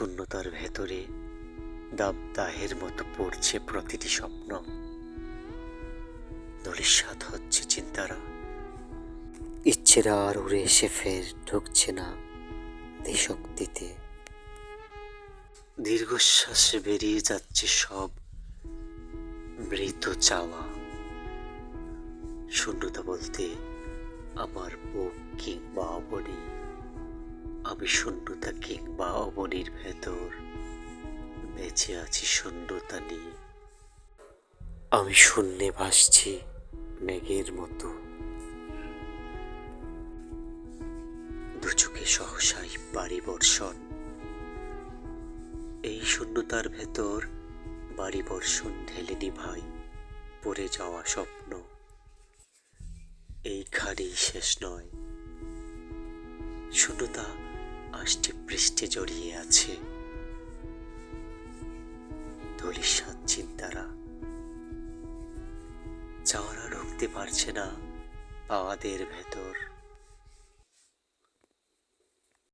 শূন্যতার ভেতরে দাবদাহের মতো পড়ছে প্রতিটি স্বপ্ন। ধূলিসাৎ হচ্ছে চিন্তারা। ইচ্ছেরা আর উড়ে এসে ফের ঢুকছে না দেশক্তিতে দীর্ঘশ্বাসে বেরিয়ে যাচ্ছে সব মৃত চাওয়া। শূন্যতা বলতে আমার বুক কিংবা অবনী আমি শূন্যতা ভেতর বেঁচে আছি শূন্যতা নিয়ে। আমি শূন্যে ভাসছি মেঘের মতো। দুচোখে সহসাই বাড়ি বর্ষণ এই শূন্যতার ভেতর বাড়ি বর্ষণ ঢেলে নিভাই পড়ে যাওয়া স্বপ্ন। এইখানেই শেষ নয়। শূন্যতা আষ্টে পৃষ্ঠে জড়িয়ে আছে। চাওয়ারা ঢুকতে পারছে না পাওয়াদের ভেতর।